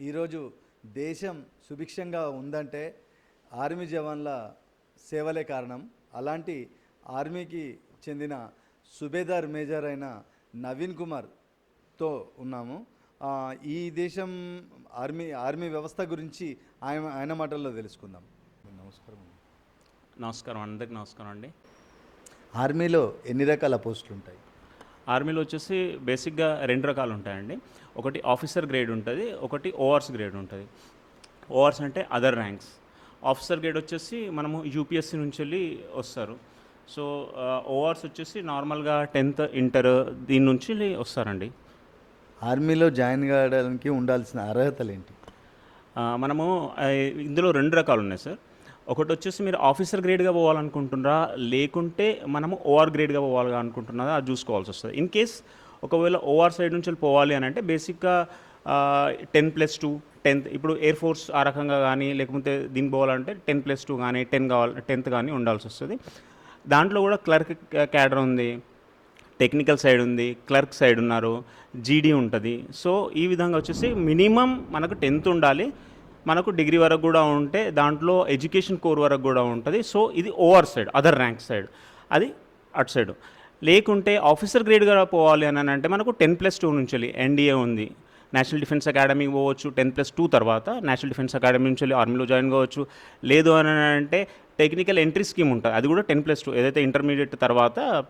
ఈరోజు దేశం సుభిక్షంగా ఉందంటే ఆర్మీ జవాన్ల సేవలే కారణం. అలాంటి ఆర్మీకి చెందిన సుబేదార్ మేజర్ అయిన నవీన్ కుమార్తో ఉన్నాము. ఈ దేశం ఆర్మీ ఆర్మీ వ్యవస్థ గురించి ఆయన ఆయన మాటల్లో తెలుసుకుందాం. నమస్కారం నమస్కారం అందరికి నమస్కారం అండి. ఆర్మీలో ఎన్ని రకాల పోస్టులు ఉంటాయి ఆర్మీలో వచ్చేసి బేసిక్గా రెండు రకాలు ఉంటాయండి ఒకటి ఆఫీసర్ గ్రేడ్ ఉంటుంది ఒకటి ఓఆర్స్ గ్రేడ్ ఉంటుంది. ఓఆర్స్ అంటే అదర్ ర్యాంక్స్. ఆఫీసర్ గ్రేడ్ వచ్చేసి మనము యూపీఎస్సీ నుంచి వెళ్ళి వస్తారు. సో ఓఆర్స్ వచ్చేసి నార్మల్గా టెన్త్ ఇంటర్ దీని నుంచి వెళ్ళి వస్తారండి. ఆర్మీలో జాయిన్ కావడానికి ఉండాల్సిన అర్హతలు ఏంటి మనము ఇందులో రెండు రకాలు ఉన్నాయి సార్. ఒకటి వచ్చేసి మీరు ఆఫీసర్ గ్రేడ్గా పోవాలనుకుంటున్నారా? లేకుంటే మనము ఓఆర్ గ్రేడ్గా పోవాలి అనుకుంటున్నారా? అది చూసుకోవాల్సి వస్తుంది. ఇన్ కేస్ ఒకవేళ ఓఆర్ సైడ్ నుంచి వెళ్ళి పోవాలి అని అంటే బేసిక్గా టెన్ ప్లస్ టూ టెన్త్ ఇప్పుడు ఎయిర్ ఫోర్స్ ఆ రకంగా కానీ లేకపోతే దీనికి పోవాలంటే టెన్ ప్లస్ టూ కానీ టెన్ కావాలి టెన్త్ కానీ ఉండాల్సి వస్తుంది. దాంట్లో కూడా క్లర్క్ క్యాడర్ ఉంది టెక్నికల్ సైడ్ ఉంది క్లర్క్ సైడ్ ఉన్నారు జీడీ ఉంటుంది. సో ఈ విధంగా వచ్చేసి మినిమం మనకు టెన్త్ ఉండాలి. మనకు డిగ్రీ వరకు కూడా ఉంటే దాంట్లో ఎడ్యుకేషన్ కోర్ వరకు కూడా ఉంటుంది. సో ఇది OR side other rank side. అది అటు సైడ్. లేకుంటే ఆఫీసర్ గ్రేడ్గా పోవాలి అని అంటే మనకు టెన్ ప్లస్ టూ నుంచి వెళ్ళి ఎన్డీఏ ఉంది. నేషనల్ డిఫెన్స్ అకాడమీ పోవచ్చు టెన్ ప్లస్ టూ తర్వాత నేషనల్ డిఫెన్స్ అకాడమీ నుంచి వెళ్ళి ఆర్మీలో జాయిన్ కావచ్చు. లేదు అని అంటే టెక్నికల్ ఎంట్రీ స్కీమ్ ఉంటుంది. అది కూడా టెన్ ప్లస్ టూ. ఏదైతే ఇంటర్మీడియట్ తర్వాత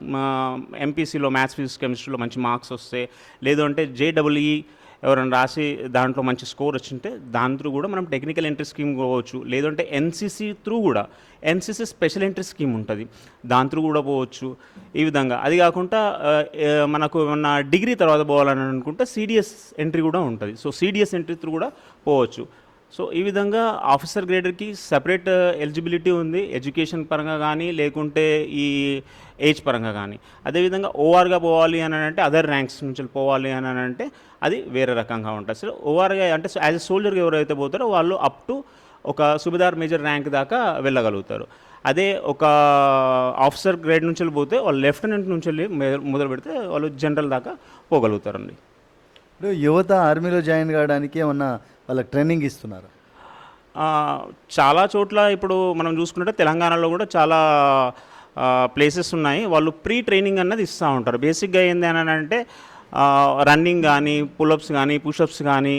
ఎంపీసీలో మ్యాథ్స్ ఫిజిక్స్ కెమిస్ట్రీలో మంచి మార్క్స్ వస్తే లేదు అంటే జేడబ్ల్యూఈ ఎవరైనా రాసి దాంట్లో మంచి స్కోర్ వచ్చింటే దాని త్రూ కూడా మనం టెక్నికల్ ఎంట్రీ స్కీమ్ పోవచ్చు. లేదంటే ఎన్సీసీ త్రూ కూడా ఎన్సీసీ స్పెషల్ ఎంట్రీ స్కీమ్ ఉంటుంది. దాని త్రూ కూడా పోవచ్చు. ఈ విధంగా. అది కాకుండా మనకు ఏమన్నా డిగ్రీ తర్వాత పోవాలని అనుకుంటే సిడిఎస్ ఎంట్రీ కూడా ఉంటుంది. సో సిడిఎస్ ఎంట్రీ త్రూ కూడా పోవచ్చు. సో ఈ విధంగా ఆఫీసర్ గ్రేడర్కి సపరేట్ ఎలిజిబిలిటీ ఉంది ఎడ్యుకేషన్ పరంగా కానీ లేకుంటే ఈ ఏజ్ పరంగా కానీ అదేవిధంగా ఓఆర్గా పోవాలి అని అంటే అదర్ ర్యాంక్స్ నుంచి పోవాలి అని అంటే అది వేరే రకంగా ఉంటుంది. సో ఓఆర్గా అంటే యాజ్ ఎ సోల్జర్గా ఎవరైతే పోతారో వాళ్ళు అప్ టు ఒక సుబేదార్ మేజర్ ర్యాంక్ దాకా వెళ్ళగలుగుతారు. అదే ఒక ఆఫీసర్ గ్రేడ్ నుంచి పోతే వాళ్ళు లెఫ్టినెంట్ నుంచి వెళ్ళి మొదలు పెడితే వాళ్ళు జనరల్ దాకా పోగలుగుతారండి. ఇప్పుడు యువత ఆర్మీలో జాయిన్ కావడానికి ఏమన్నా వాళ్ళకి ట్రైనింగ్ ఇస్తున్నారు? చాలా చోట్ల ఇప్పుడు మనం చూసుకుంటే తెలంగాణలో కూడా చాలా ప్లేసెస్ ఉన్నాయి. వాళ్ళు ప్రీ ట్రైనింగ్ అన్నది ఇస్తూ ఉంటారు. బేసిక్గా ఏంది అని అంటే రన్నింగ్ కానీ పులప్స్ కానీ పుషప్స్ కానీ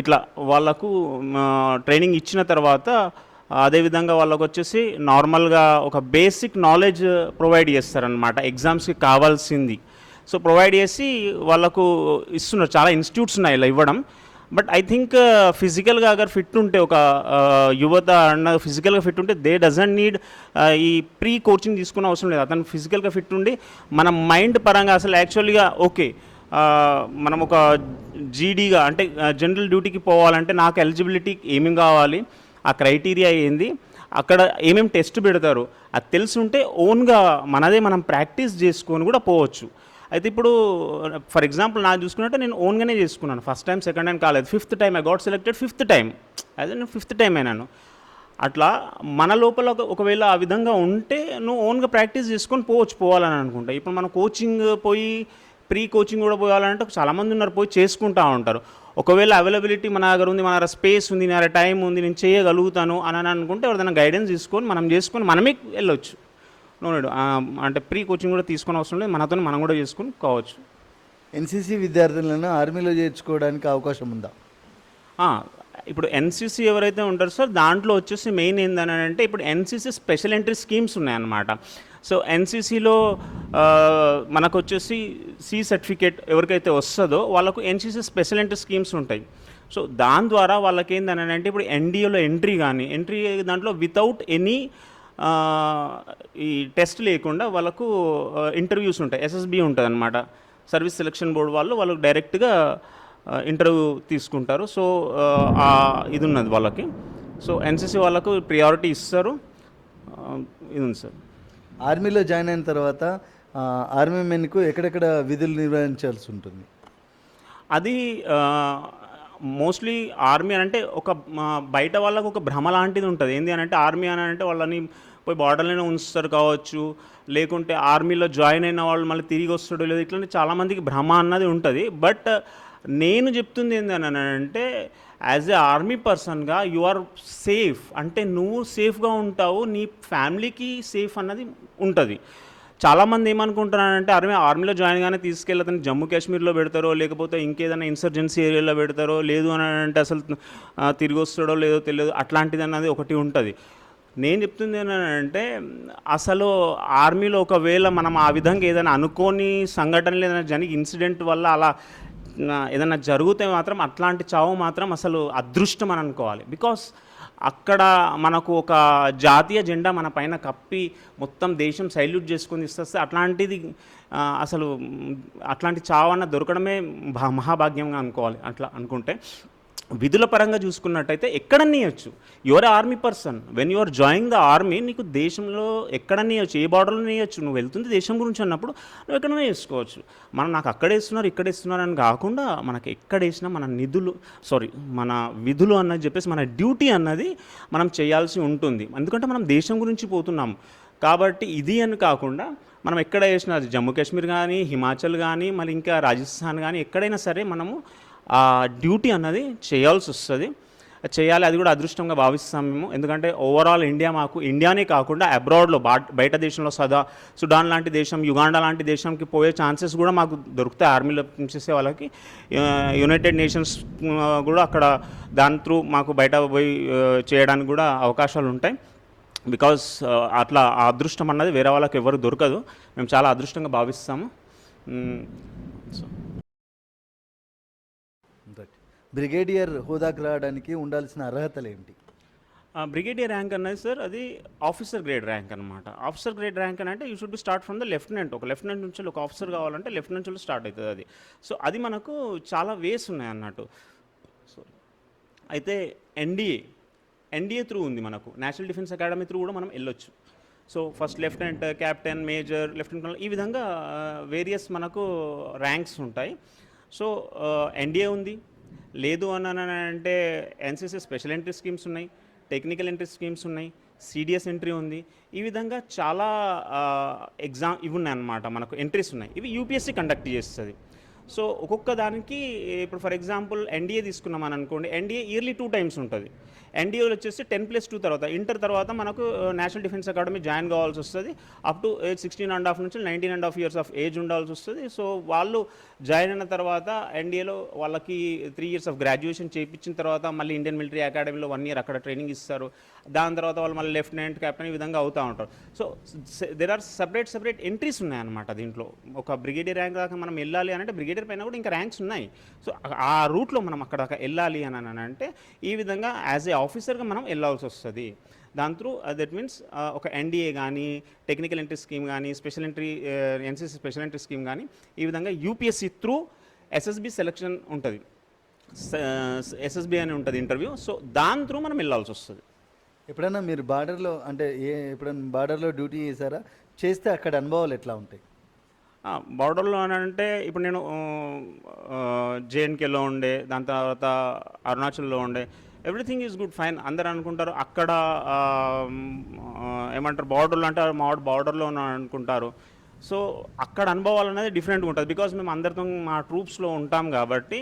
ఇట్లా వాళ్ళకు ట్రైనింగ్ ఇచ్చిన తర్వాత అదేవిధంగా వాళ్ళకు వచ్చేసి నార్మల్గా ఒక బేసిక్ నాలెడ్జ్ ప్రొవైడ్ చేస్తారనమాట ఎగ్జామ్స్కి కావాల్సింది. సో ప్రొవైడ్ చేసి వాళ్ళకు ఇస్తున్నారు. చాలా ఇన్స్టిట్యూట్స్ ఉన్నాయి ఇలా ఇవ్వడం. బట్ ఐ థింక్ uh, ఫిజికల్గా అగర్ ఫిట్ ఉంటే ఒక uh, యువత అన్న ఫిజికల్గా ఫిట్ ఉంటే దే డజంట్ నీడ్ uh, ఈ ప్రీ కోచింగ్ తీసుకున్న అవసరం లేదు. అతను ఫిజికల్గా ఫిట్ ఉండి మన మైండ్ పరంగా అసలు యాక్చువల్గా ఓకే మనం ఒక జీడీగా అంటే జనరల్ డ్యూటీకి పోవాలంటే నాకు ఎలిజిబిలిటీ ఏమేమి కావాలి ఆ క్రైటీరియా ఏంది అక్కడ ఏమేమి టెస్ట్ పెడతారు అది తెలిసి ఉంటే ఓన్గా మనదే మనం ప్రాక్టీస్ చేసుకొని కూడా పోవచ్చు. అయితే ఇప్పుడు ఫర్ ఎగ్జాంపుల్ నా చూసుకున్నట్టే నేను ఓన్గానే చేసుకున్నాను. ఫస్ట్ టైం సెకండ్ టైం కాలేదు. Fifth time I got selected fifth time అదే నేను ఫిఫ్త్ టైం అయినాను అట్లా మన లోపల ఒకవేళ ఆ విధంగా ఉంటే నువ్వు ఓన్గా ప్రాక్టీస్ చేసుకొని పోవచ్చు పోవాలని అనుకుంటా. ఇప్పుడు మనం కోచింగ్ పోయి ప్రీ కోచింగ్ కూడా పోవాలంటే చాలామంది ఉన్నారు పోయి చేసుకుంటా ఉంటారు. ఒకవేళ అవైలబిలిటీ మన దగ్గర ఉంది మన దగ్గర స్పేస్ ఉంది నా టైం ఉంది నేను చేయగలుగుతాను అని అనుకుంటే ఎవరిదైనా గైడెన్స్ తీసుకొని మనం చేసుకొని మనమే వెళ్ళొచ్చు. నో నీడ్ అంటే ప్రీ కోచింగ్ కూడా తీసుకొని అవసరం లేదు. మనతో మనం కూడా చేసుకొని కావచ్చు. ఎన్సీసీ విద్యార్థులను ఆర్మీలో చేర్చుకోవడానికి అవకాశం ఉందా? ఇప్పుడు ఎన్సీసీ ఎవరైతే ఉంటారో సార్ దాంట్లో వచ్చేసి మెయిన్ ఏందని అంటే ఇప్పుడు ఎన్సీసీ స్పెషల్ ఎంట్రీ స్కీమ్స్ ఉన్నాయన్నమాట. సో ఎన్సీసీలో మనకు వచ్చేసి సి సర్టిఫికేట్ ఎవరికైతే వస్తుందో వాళ్ళకు ఎన్సీసీ స్పెషల్ ఎంట్రీ స్కీమ్స్ ఉంటాయి. సో దాని ద్వారా వాళ్ళకి ఏందని అంటే ఇప్పుడు ఎన్డీఏలో ఎంట్రీ కానీ ఎంట్రీ దాంట్లో వితౌట్ ఎనీ ఈ టెస్ట్ లేకుండా వాళ్ళకు ఇంటర్వ్యూస్ ఉంటాయి. ఎస్ఎస్బి ఉంటుంది అనమాట సర్వీస్ సెలక్షన్ బోర్డు వాళ్ళు వాళ్ళకు డైరెక్ట్గా ఇంటర్వ్యూ తీసుకుంటారు. సో ఆ, ఇది ఉన్నది వాళ్ళకి. సో ఎన్సీసీ వాళ్ళకు ప్రియారిటీ ఇస్తారు. ఇది ఉంది సార్. ఆర్మీలో జాయిన్ అయిన తర్వాత ఆర్మీ మెన్కు ఎక్కడెక్కడ విధులు నిర్వహించాల్సి ఉంటుంది? అది మోస్ట్లీ ఆర్మీ అని అంటే ఒక బయట వాళ్ళకు ఒక భ్రమ లాంటిది ఉంటుంది. ఏంటి అని అంటే ఆర్మీ అని అంటే వాళ్ళని పోయి బార్డర్లోనే ఉంచుతారు కావచ్చు లేకుంటే ఆర్మీలో జాయిన్ అయిన వాళ్ళు మళ్ళీ తిరిగి వస్తాడో లేదు ఇట్లా చాలామందికి భ్రమ అన్నది ఉంటుంది. బట్ నేను చెప్తుంది ఏంటని అంటే యాజ్ ఏ ఆర్మీ పర్సన్గా యు ఆర్ సేఫ్ అంటే నువ్వు సేఫ్గా ఉంటావు నీ ఫ్యామిలీకి సేఫ్ అన్నది ఉంటుంది. చాలామంది ఏమనుకుంటున్నారంటే ఆర్మీ ఆర్మీలో జాయిన్ కానీ తీసుకెళ్ళి అతను జమ్మూ కాశ్మీర్లో పెడతారో లేకపోతే ఇంకేదైనా ఇన్సర్జెన్సీ ఏరియాలో పెడతారో లేదు అని అంటే అసలు తిరిగి వస్తాడో లేదో తెలియదు. అట్లాంటిది అన్నది ఒకటి ఉంటుంది. నేను చెప్తుంది ఏంటంటే అసలు ఆర్మీలో ఒకవేళ మనం ఆ విధంగా ఏదైనా అనుకోని సంఘటనలు ఏదైనా జరిగి ఇన్సిడెంట్ వల్ల అలా ఏదైనా జరిగితే మాత్రం అట్లాంటి చావు మాత్రం అసలు అదృష్టం అని అనుకోవాలి. బికాస్ అక్కడ మనకు ఒక జాతీయ జెండా మన పైన కప్పి మొత్తం దేశం సైల్యూట్ చేసుకుని ఇస్తే అట్లాంటిది అసలు అట్లాంటి చావన్న దొరకడమే భా- మహాభాగ్యంగా అనుకోవాలి. అట్లా అనుకుంటే విధుల పరంగా చూసుకున్నట్టయితే ఎక్కడ ఇవ్వచ్చు. Your army person when you are join the army నీకు దేశంలో ఎక్కడనేయచ్చు ఏ బార్డర్లో ఇవ్వచ్చు. నువ్వు వెళ్తుంది దేశం గురించి అన్నప్పుడు నువ్వు ఎక్కడైనా వేసుకోవచ్చు మనం నాకు అక్కడ వేస్తున్నారు ఇక్కడ వేస్తున్నారు అని కాకుండా మనకి ఎక్కడ వేసినా మన నిధులు సారీ మన విధులు అన్నది చెప్పేసి మన డ్యూటీ అన్నది మనం చేయాల్సి ఉంటుంది. ఎందుకంటే మనం దేశం గురించి పోతున్నాము. కాబట్టి ఇది అని కాకుండా మనం ఎక్కడ వేసినా జమ్మూ కాశ్మీర్ కానీ హిమాచల్ కానీ మళ్ళీ ఇంకా రాజస్థాన్ కానీ ఎక్కడైనా సరే మనము ఆ డ్యూటీ అన్నది చేయాల్సి వస్తుంది. చేయాలి అది కూడా అదృష్టంగా భావిస్తాం మేము. ఎందుకంటే ఓవరాల్ ఇండియా మాకు ఇండియానే కాకుండా అబ్రాడ్లో బా బయట దేశంలో సదా సుడాన్ లాంటి దేశం యుగాండా లాంటి దేశంకి పోయే ఛాన్సెస్ కూడా మాకు దొరుకుతాయి. ఆర్మీలో చేసే వాళ్ళకి. యునైటెడ్ నేషన్స్ కూడా అక్కడ దాని త్రూ మాకు బయట పోయి చేయడానికి కూడా అవకాశాలు ఉంటాయి. బికాస్ అట్లా ఆ అదృష్టం అన్నది వేరే వాళ్ళకి ఎవరు దొరకదు. మేము చాలా అదృష్టంగా భావిస్తాము. సో బ్రిగేడియర్ హోదాకు రావడానికి ఉండాల్సిన అర్హతలు ఏంటి బ్రిగేడియర్ ర్యాంక్ అన్నది సార్ అది ఆఫీసర్ గ్రేడ్ ర్యాంక్ అనమాట ఆఫీసర్ గ్రేడ్ ర్యాంక్ అని అంటే you should be start from the lieutenant. ఒక లెఫ్టినెంట్ నుంచి ఒక ఆఫీసర్ కావాలంటే లెఫ్టినెంట్ నుంచి స్టార్ట్ అవుతుంది అది. సో అది మనకు చాలా వేస్ ఉన్నాయి అన్నట్టు. సో అయితే ఎన్డీఏ ఎన్డీఏ త్రూ ఉంది మనకు. నేషనల్ డిఫెన్స్ అకాడమీ త్రూ కూడా మనం వెళ్ళొచ్చు. So first lieutenant captain major lieutenant ఈ విధంగా వేరియస్ మనకు ర్యాంక్స్ ఉంటాయి. సో ఎన్డీఏ ఉంది. లేదు అని అంటే ఎన్సీసీ స్పెషల్ ఎంట్రీ స్కీమ్స్ ఉన్నాయి టెక్నికల్ ఎంట్రీ స్కీమ్స్ ఉన్నాయి సిడిఎస్ ఎంట్రీ ఉంది. ఈ విధంగా చాలా ఎగ్జామ్ ఇవి ఉన్నాయి అన్నమాట మనకు ఎంట్రీస్ ఉన్నాయి. ఇవి యూపీఎస్సీ కండక్ట్ చేస్తుంది. సో ఒక్కొక్క దానికి ఇప్పుడు ఫర్ ఎగ్జాంపుల్ ఎన్డీఏ తీసుకున్నామని అనుకోండి ఎన్డీఏ ఇయర్లీ టూ టైమ్స్ ఉంటుంది. ఎన్డీఏలో వచ్చేసి టెన్ ప్లస్ టూ తర్వాత. ఇంటర్ తర్వాత మనకు నేషనల్ డిఫెన్స్ అకాడమీ జాయిన్ కావాల్సి వస్తుంది. Up to age sixteen and half నుంచి nineteen and half years of age ఉండాల్సి వస్తుంది. సో వాళ్ళు జాయిన్ అయిన తర్వాత ఎన్డీఏలో వాళ్ళకి త్రీ ఇయర్స్ ఆఫ్ గ్రాడ్యుయేషన్ చేయించిన తర్వాత మళ్ళీ ఇండియన్ మిలిటరీ అకాడమీలో వన్ ఇయర్ అక్కడ ట్రైనింగ్ ఇస్తారు. దాని తర్వాత వాళ్ళు మళ్ళీ లెఫ్టినెంట్ కెప్టెన్ ఈ విధంగా అవుతూ ఉంటారు. So there are separate separate entries ఉన్నాయన్నమాట దీంట్లో. ఒక బ్రిగేడియర్ ర్యాంక్ దాకా మనం వెళ్ళాలి అని అంటే బ్రిగేడియర్ పైన కూడా ఇంకా ర్యాంక్స్ ఉన్నాయి. సో ఆ రూట్లో మనం అక్కడ దాకా వెళ్ళాలి అని అని అంటే ఈ విధంగా యాజ్ ఏ ఆఫీసర్గా మనం వెళ్ళాల్సి వస్తుంది. దాని త్రూ దట్ మీన్స్ ఒక ఎన్డీఏ కానీ టెక్నికల్ ఎంట్రీ స్కీమ్ కానీ special entry NCC special entry scheme కానీ ఈ విధంగా యూపీఎస్సీ త్రూ ఎస్ఎస్బి సెలక్షన్ ఉంటుంది. ఎస్ఎస్బి అని ఉంటుంది ఇంటర్వ్యూ. సో దాని త్రూ మనం వెళ్ళాల్సి వస్తుంది. ఎప్పుడైనా మీరు బార్డర్లో అంటే ఏ ఎప్పుడైనా బార్డర్లో డ్యూటీ చేశారా? చేస్తే అక్కడ అనుభవాలు ఎట్లా ఉంటాయి? బార్డర్లో అని అంటే ఇప్పుడు నేను జేఎన్కేలో ఉండే దాని తర్వాత అరుణాచల్లో ఉండే ఎవ్రీథింగ్ ఈజ్ గుడ్ ఫైన్. అందరు అనుకుంటారు అక్కడ ఏమంటారు బార్డర్లో అంటే మా బార్డర్లో అనుకుంటారు. సో అక్కడ అనుభవాలు అనేది డిఫరెంట్గా ఉంటుంది. బికాజ్ మేము అందరితో మా ట్రూప్స్లో ఉంటాం కాబట్టి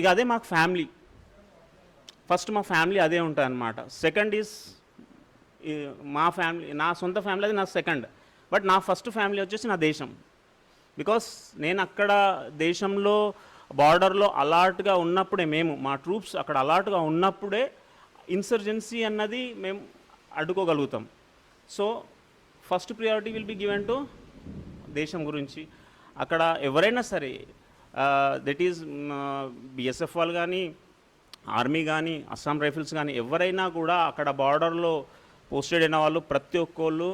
ఇక అదే మాకు ఫ్యామిలీ. ఫస్ట్ మా ఫ్యామిలీ అదే ఉంటుంది అనమాట సెకండ్ ఈజ్ మా ఫ్యామిలీ నా సొంత ఫ్యామిలీ అది నా సెకండ్. బట్ నా ఫస్ట్ ఫ్యామిలీ వచ్చేసి నా దేశం. బికాస్ నేను అక్కడ దేశంలో బార్డర్లో అలర్ట్గా ఉన్నప్పుడే మేము మా ట్రూప్స్ అక్కడ అలర్ట్గా ఉన్నప్పుడే ఇన్సర్జెన్సీ అన్నది మేము అడ్డుకోగలుగుతాం. So first priority will be given to దేశం గురించి. అక్కడ ఎవరైనా సరే దట్ ఈజ్ బిఎస్ఎఫ్ వాళ్ళు కానీ ఆర్మీ కానీ అస్సాం రైఫిల్స్ కానీ ఎవరైనా కూడా అక్కడ బార్డర్లో పోస్టెడ్ అయిన వాళ్ళు ప్రతి ఒక్కళ్ళు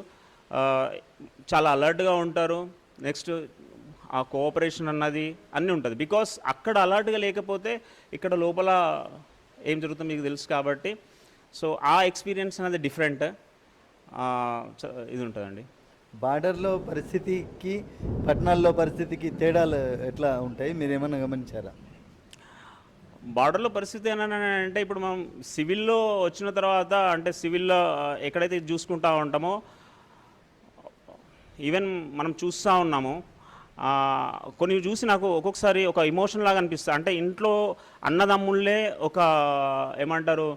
చాలా అలర్ట్గా ఉంటారు. నెక్స్ట్ ఆ కోఆపరేషన్ అన్నది అన్నీ ఉంటుంది. బికాస్ అక్కడ అలర్ట్గా లేకపోతే ఇక్కడ లోపల ఏం జరుగుతుందో మీకు తెలుసు కాబట్టి. సో ఆ ఎక్స్పీరియన్స్ అనేది డిఫరెంట్ ఇది ఉంటుందండి. బార్డర్లో పరిస్థితికి పట్టణాల్లో పరిస్థితికి తేడాలు ఎట్లా ఉంటాయి? మీరు ఏమైనా గమనించారా? బార్డర్లో పరిస్థితి ఏమన్నా అంటే ఇప్పుడు మనం సివిల్లో వచ్చిన తర్వాత అంటే సివిల్లో ఎక్కడైతే చూసుకుంటా ఉంటామో ఈవెన్ మనం చూస్తూ ఉన్నాము కొన్ని చూసి నాకు ఒక్కొక్కసారి ఒక ఇమోషన్ లాగా అనిపిస్తుంది. అంటే ఇంట్లో అన్నదమ్ముళ్ళే ఒక ఏమంటారు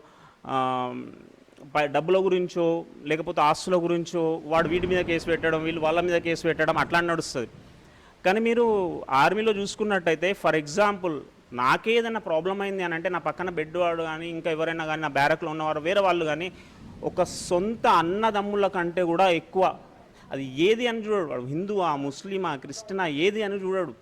పై- డబ్బుల గురించో లేకపోతే ఆస్తుల గురించో వాడు వీటి మీద కేసు పెట్టడం వీళ్ళు వాళ్ళ మీద కేసు పెట్టడం అట్లా నడుస్తుంది. కానీ మీరు ఆర్మీలో చూసుకున్నట్టయితే ఫర్ ఎగ్జాంపుల్ నాకే ఏదైనా ప్రాబ్లం అయింది అని అంటే నా పక్కన బెడ్ వాడు కానీ ఇంకా ఎవరైనా కానీ నా బ్యారక్లో ఉన్నవారు వేరే వాళ్ళు కానీ ఒక సొంత అన్నదమ్ముల కంటే కూడా ఎక్కువ అది ఏది అని చూడడు వాడు. హిందువా ముస్లిమా క్రిస్టియనా ఏది అని చూడడు.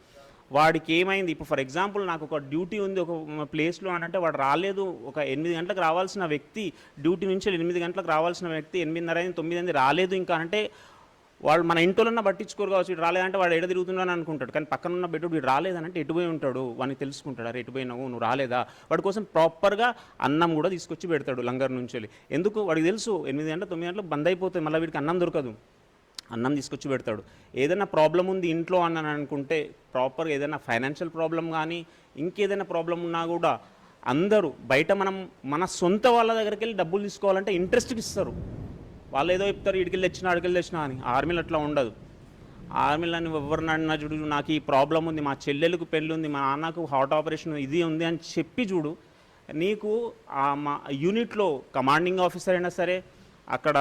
వాడికి ఏమైంది? ఇప్పుడు ఫర్ ఎగ్జాంపుల్ నాకు ఒక డ్యూటీ ఉంది ఒక ప్లేస్లో అని అంటే వాడు రాలేదు ఒక ఎనిమిది గంటలకు రావాల్సిన వ్యక్తి డ్యూటీ నుంచి ఎనిమిది గంటలకు రావాల్సిన వ్యక్తి ఎనిమిదిన్నర అయింది తొమ్మిది అయింది రాలేదు ఇంకా అంటే వాళ్ళు మన ఇంట్లోనే పట్టించుకోరు కావచ్చు. వీడు రాలేదంటే వాడు ఎడ తిరుగుతున్నాను అనుకుంటాడు. కానీ పక్కన ఉన్న బిడ్డ వీడు రాలేదంటే అంటే ఎటుపోయి ఉంటాడు? వాడిని తెలుసుకుంటాడు. అరే ఎటుపోయినావు నువ్వు రాలేదా? వాడి కోసం ప్రాపర్గా అన్నం కూడా తీసుకొచ్చి పెడతాడు లంగర్ నుంచి వెళ్ళి. ఎందుకు? వాడికి తెలుసు ఎనిమిది గంటల తొమ్మిది గంటలు బంద్ అయిపోతుంది మళ్ళీ వీడికి అన్నం దొరకదు. అన్నం తీసుకొచ్చి పెడతాడు. ఏదైనా ప్రాబ్లం ఉంది ఇంట్లో అని అనుకుంటే ప్రాపర్గా ఏదైనా ఫైనాన్షియల్ ప్రాబ్లం కానీ ఇంకేదైనా ప్రాబ్లం ఉన్నా కూడా అందరూ బయట మనం మన సొంత వాళ్ళ దగ్గరికి వెళ్ళి డబ్బులు తీసుకోవాలంటే ఇంట్రెస్ట్కి ఇస్తారు. వాళ్ళు ఏదో చెప్తారు ఇడికెళ్ళి తెచ్చినా అడికెళ్ళి తెచ్చినా అని. ఆర్మీలు అట్లా ఉండదు. ఆర్మీలో అని ఎవరిని అడినా చూడు నాకు ఈ ప్రాబ్లం ఉంది మా చెల్లెలకు పెళ్ళి ఉంది మా నాన్నకు హార్ట్ ఆపరేషన్ ఇది ఉంది అని చెప్పి చూడు. నీకు ఆ మా యూనిట్లో కమాండింగ్ ఆఫీసర్ అయినా సరే అక్కడ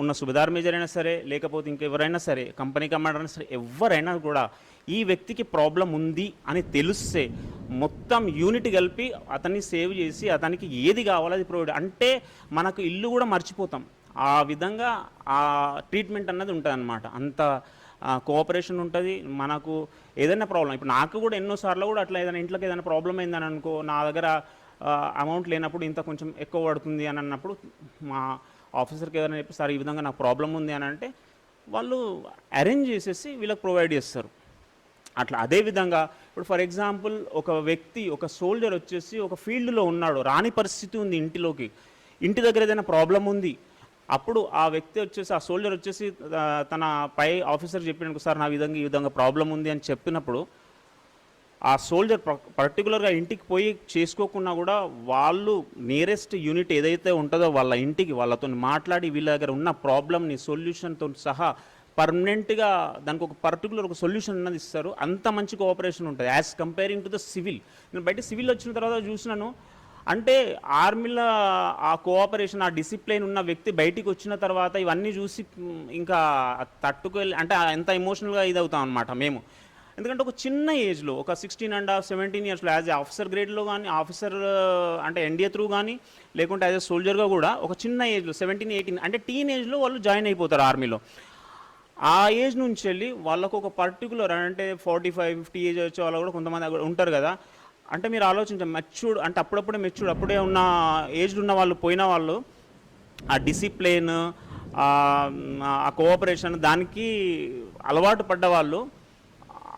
ఉన్న సుబేదార్ మేజర్ అయినా సరే లేకపోతే ఇంకెవరైనా సరే కంపెనీ కమాండర్ అయినా సరే ఎవరైనా కూడా ఈ వ్యక్తికి ప్రాబ్లం ఉంది అని తెలిస్తే మొత్తం యూనిట్ కలిపి అతన్ని సేవ్ చేసి అతనికి ఏది కావాలో అది ప్రొవైడ్ అంటే మనకు ఇల్లు కూడా మర్చిపోతాం. ఆ విధంగా ఆ ట్రీట్మెంట్ అన్నది ఉంటుంది అనమాట అంత కోఆపరేషన్ ఉంటుంది. మనకు ఏదైనా ప్రాబ్లం ఇప్పుడు నాకు కూడా ఎన్నోసార్లు కూడా అట్లా ఏదైనా ఇంట్లోకి ఏదైనా ప్రాబ్లం అయిందని అనుకో నా దగ్గర అమౌంట్ లేనప్పుడు ఇంత కొంచెం ఎక్కువ పడుతుంది అని అన్నప్పుడు మా ఆఫీసర్కి ఏదైనా చెప్పి సార్ ఈ విధంగా నాకు ప్రాబ్లం ఉంది అని అంటే వాళ్ళు అరేంజ్ చేసేసి వీళ్ళకి ప్రొవైడ్ చేస్తారు. అట్లా అదే విధంగా ఇప్పుడు ఫర్ ఎగ్జాంపుల్ ఒక వ్యక్తి ఒక సోల్జర్ వచ్చేసి ఒక ఫీల్డ్లో ఉన్నాడు రాని పరిస్థితి ఉంది ఇంటిలోకి. ఇంటి దగ్గర ఏదైనా ప్రాబ్లం ఉంది. అప్పుడు ఆ వ్యక్తి వచ్చేసి ఆ సోల్జర్ వచ్చేసి తన పై ఆఫీసర్ చెప్పినప్పుడు సార్ నా విధంగా ఈ విధంగా ప్రాబ్లం ఉంది అని చెప్పినప్పుడు ఆ సోల్జర్ పర్టికులర్గా ఇంటికి పోయి చేసుకోకుండా కూడా వాళ్ళు నియరెస్ట్ యూనిట్ ఏదైతే ఉంటుందో వాళ్ళ ఇంటికి వాళ్ళతో మాట్లాడి వీళ్ళ దగ్గర ఉన్న ప్రాబ్లమ్ని సొల్యూషన్తో సహా పర్మనెంట్గా దానికి ఒక పర్టికులర్ ఒక సొల్యూషన్ అన్నది ఇస్తారు అంత మంచి కోఆపరేషన్ ఉంటుంది. As comparing to the civil నేను బయట సివిల్ వచ్చిన తర్వాత చూసినాను. అంటే ఆర్మీలో ఆ కోఆపరేషన్ ఆ డిసిప్లైన్ ఉన్న వ్యక్తి బయటికి వచ్చిన తర్వాత ఇవన్నీ చూసి ఇంకా తట్టుకెళ్ళి అంటే ఎంత ఎమోషనల్గా ఇది అవుతాం అనమాట మేము. ఎందుకంటే ఒక చిన్న ఏజ్లో ఒక సిక్స్టీన్ అండ్ హాఫ్ సెవెంటీన్ ఇయర్స్లో యాజ్ ఏ ఆఫీసర్ గ్రేడ్లో కానీ ఆఫీసర్ అంటే ఎన్డీఏ త్రూ కానీ లేకుంటే యాజ్ ఏ సోల్జర్గా కూడా ఒక చిన్న ఏజ్లో సెవెంటీన్ ఎయిటీన్ అంటే టీన్ ఏజ్లో వాళ్ళు జాయిన్ అయిపోతారు ఆర్మీలో ఆ ఏజ్ నుంచి వెళ్ళి వాళ్ళకు ఒక పర్టికులర్ అంటే ఫార్టీ ఫైవ్ ఫిఫ్టీ ఏజ్ వచ్చే వాళ్ళు కూడా కొంతమంది అక్కడ ఉంటారు కదా. అంటే మీరు ఆలోచించండి మెచ్యూర్డ్ అంటే అప్పుడప్పుడే మెచ్యూర్డ్ అప్పుడే ఉన్న ఏజ్డ్ ఉన్న వాళ్ళు పోయిన వాళ్ళు ఆ డిసిప్లిన్ ఆ కోఆపరేషన్ దానికి అలవాటు పడ్డ వాళ్ళు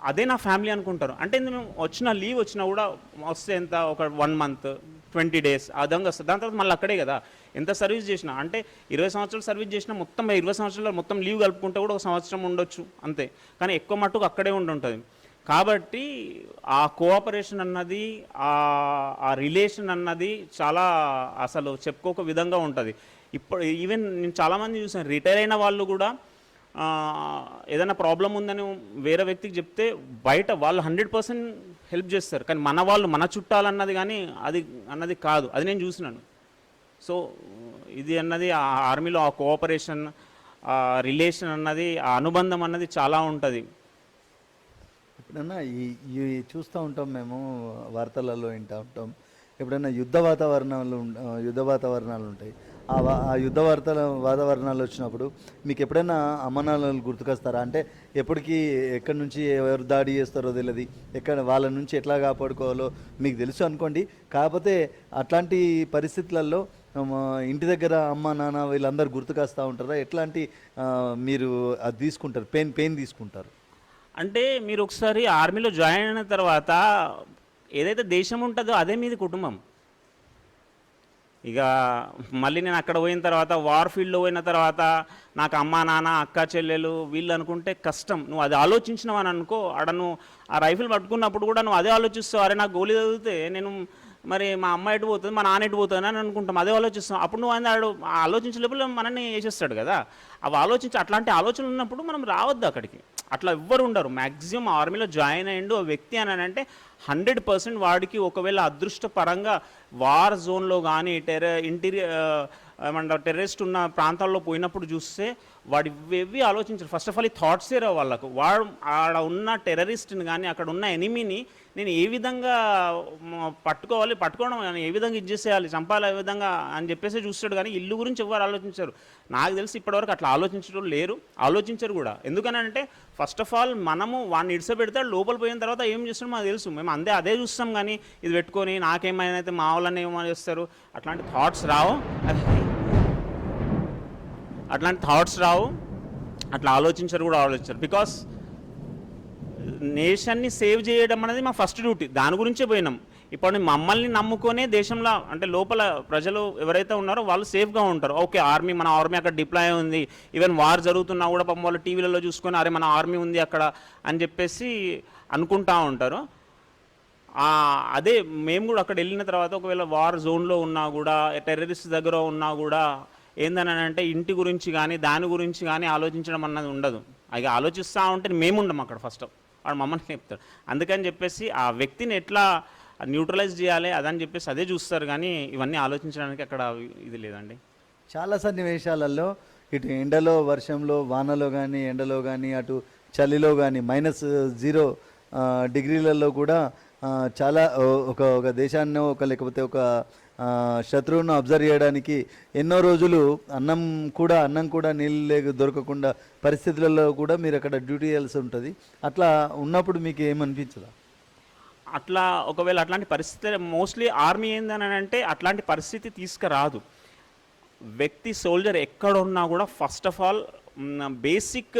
అదే నా ఫ్యామిలీ అనుకుంటారు. అంటే మేము వచ్చిన లీవ్ వచ్చినా కూడా వస్తే ఎంత? ఒక వన్ మంత్ ట్వంటీ డేస్ ఆ విధంగా వస్తుంది. దాని తర్వాత మళ్ళీ అక్కడే కదా. ఎంత సర్వీస్ చేసినా అంటే ఇరవై సంవత్సరాలు సర్వీస్ చేసినా మొత్తం ఇరవై సంవత్సరాలు మొత్తం లీవ్ కలుపుకుంటే కూడా ఒక సంవత్సరం ఉండొచ్చు అంతే. కానీ ఎక్కువ మట్టుకు అక్కడే ఉండి ఉంటుంది. కాబట్టి ఆ కోఆపరేషన్ అన్నది ఆ రిలేషన్ అన్నది చాలా అసలు చెప్పుకోక విధంగా ఉంటుంది. ఇప్పుడు ఈవెన్ నేను చాలామంది చూసాను రిటైర్ అయిన వాళ్ళు కూడా ఏదైనా ప్రాబ్లం ఉందని వేరే వ్యక్తికి చెప్తే బయట వాళ్ళు హండ్రెడ్ పర్సెంట్ హెల్ప్ చేస్తారు. కానీ మన వాళ్ళు మన చుట్టాలన్నది కానీ అది అన్నది కాదు. అది నేను చూసినాను. సో ఇది అన్నది ఆ ఆర్మీలో ఆ కోఆపరేషన్ ఆ రిలేషన్ అన్నది ఆ అనుబంధం అన్నది చాలా ఉంటుంది. ఎప్పుడన్నా ఈ చూస్తూ ఉంటాం మేము వార్తలలో వింటూ ఉంటాం. ఎప్పుడైనా యుద్ధ వాతావరణాలు యుద్ధ వాతావరణాలు ఉంటాయి. ఆ యుద్ధ వార్తల వాతావరణాలు వచ్చినప్పుడు మీకు ఎప్పుడైనా అమ్మనాలను గుర్తుకొస్తారా? అంటే ఎప్పటికీ ఎక్కడి నుంచి ఎవరు దాడి చేస్తారో తెలియదు ఎక్కడ వాళ్ళ నుంచి ఎట్లా కాపాడుకోవాలో మీకు తెలుసు అనుకోండి. కాకపోతే అట్లాంటి పరిస్థితులలో ఇంటి దగ్గర అమ్మ నాన్న వీళ్ళందరూ గుర్తుకొస్తూ ఉంటారా? ఎట్లాంటి మీరు అది తీసుకుంటారు? పెయిన్ పెయిన్ తీసుకుంటారు? అంటే మీరు ఒకసారి ఆర్మీలో జాయిన్ అయిన తర్వాత ఏదైతే దేశం ఉంటుందో అదే మీది కుటుంబం. ఇక మళ్ళీ నేను అక్కడ పోయిన తర్వాత వార్ ఫీల్డ్లో పోయిన తర్వాత నాకు అమ్మ నాన్న అక్క చెల్లెలు వీళ్ళు అనుకుంటే కష్టం. నువ్వు అది ఆలోచించినవని అని అనుకో. ఆడ నువ్వు ఆ రైఫిల్ పట్టుకున్నప్పుడు కూడా నువ్వు అదే ఆలోచిస్తావు. అరే నాకు గోళీ చదివితే నేను మరి మా అమ్మ ఎటు పోతుంది మా నాన్న ఎటు పోతుంది అని అనుకుంటాం. అదే ఆలోచిస్తాం. అప్పుడు నువ్వు అన్నాడు ఆలోచించలేపు మనల్ని వేసేస్తాడు కదా. అవి ఆలోచించి అట్లాంటి ఆలోచనలు ఉన్నప్పుడు మనం రావద్దు అక్కడికి. అట్లా ఎవ్వరు ఉండరు. మ్యాక్సిమం ఆర్మీలో జాయిన్ అయ్యిండు ఆ వ్యక్తి అని అంటే హండ్రెడ్ పర్సెంట్ వాడికి ఒకవేళ అదృష్టపరంగా వార్ జోన్లో కానీ టెర ఇంటీరియర్ ఏమంటారు టెర్రరిస్ట్ ఉన్న ప్రాంతాల్లో పోయినప్పుడు చూస్తే వాడు ఇవేవి ఆలోచించారు. ఫస్ట్ ఆఫ్ ఆల్ ఈ థాట్సే రావు వాళ్ళకు. వాడు ఆడ ఉన్న టెర్రరిస్ట్ని కానీ అక్కడ ఉన్న ఎనిమీని నేను ఏ విధంగా పట్టుకోవాలి? పట్టుకోవడం కానీ ఏ విధంగా ఇది చేసేయాలి? చంపాలి? ఏ విధంగా అని చెప్పేసి చూస్తాడు కానీ ఇల్లు గురించి ఎవరు ఆలోచించారు. నాకు తెలిసి ఇప్పటివరకు అట్లా ఆలోచించడం లేరు ఆలోచించరు కూడా. ఎందుకనంటే ఫస్ట్ ఆఫ్ ఆల్ మనము వాడిని ఇడిసపెడితే లోపల పోయిన తర్వాత ఏం చేస్తున్నాం మాకు తెలుసు. మేము అందే అదే చూస్తాం కానీ ఇది పెట్టుకొని నాకేమైనా అయితే మా వాళ్ళని ఏమో చేస్తారు. అట్లాంటి థాట్స్ రావు. అట్లాంటి థాట్స్ రావు. అట్లా ఆలోచించరు కూడా ఆలోచించరు. బికాస్ నేషన్ని సేవ్ చేయడం అనేది మా ఫస్ట్ డ్యూటీ దాని గురించే పోయినాం. ఇప్పుడు మమ్మల్ని నమ్ముకొనే దేశంలో అంటే లోపల ప్రజలు ఎవరైతే ఉన్నారో వాళ్ళు సేఫ్గా ఉంటారు. ఓకే ఆర్మీ మన ఆర్మీ అక్కడ డిప్లాయ్ ఉంది. ఈవెన్ వార్ జరుగుతున్నా కూడా పాపం వాళ్ళు టీవీలలో చూసుకొని అరే మన ఆర్మీ ఉంది అక్కడ అని చెప్పేసి అనుకుంటా ఉంటారు. అదే మేము కూడా అక్కడ వెళ్ళిన తర్వాత ఒకవేళ వార్ జోన్లో ఉన్నా కూడా టెర్రరిస్ట్ దగ్గర ఉన్నా కూడా ఏందని అంటే ఇంటి గురించి కానీ దాని గురించి కానీ ఆలోచించడం అన్నది ఉండదు. అది ఆలోచిస్తూ ఉంటే మేము ఉండం అక్కడ ఫస్ట్. వాడు మమ్మల్ని చెప్తాడు. అందుకని చెప్పేసి ఆ వ్యక్తిని ఎట్లా న్యూట్రలైజ్ చేయాలి అదని చెప్పేసి అదే చూస్తారు కానీ ఇవన్నీ ఆలోచించడానికి అక్కడ ఇది లేదండి. చాలా సన్నివేశాలలో ఇటు ఎండలో వర్షంలో వానలో కానీ ఎండలో కానీ అటు చలిలో కానీ మైనస్ జీరో డిగ్రీలలో కూడా చాలా ఒక ఒక దేశాన్ని ఒక లేకపోతే ఒక శత్రువును అబ్జర్వ్ చేయడానికి ఎన్నో రోజులు అన్నం కూడా అన్నం కూడా నీళ్ళు లేక దొరకకుండా పరిస్థితులలో కూడా మీరు అక్కడ డ్యూటీ చేయాల్సి ఉంటుంది. అట్లా ఉన్నప్పుడు మీకు ఏమనిపించదా? అట్లా ఒకవేళ అట్లాంటి పరిస్థితి మోస్ట్లీ ఆర్మీ ఏందని అంటే అట్లాంటి పరిస్థితి తీసుకురాదు. వ్యక్తి సోల్జర్ ఎక్కడ ఉన్నా కూడా ఫస్ట్ ఆఫ్ ఆల్ బేసిక్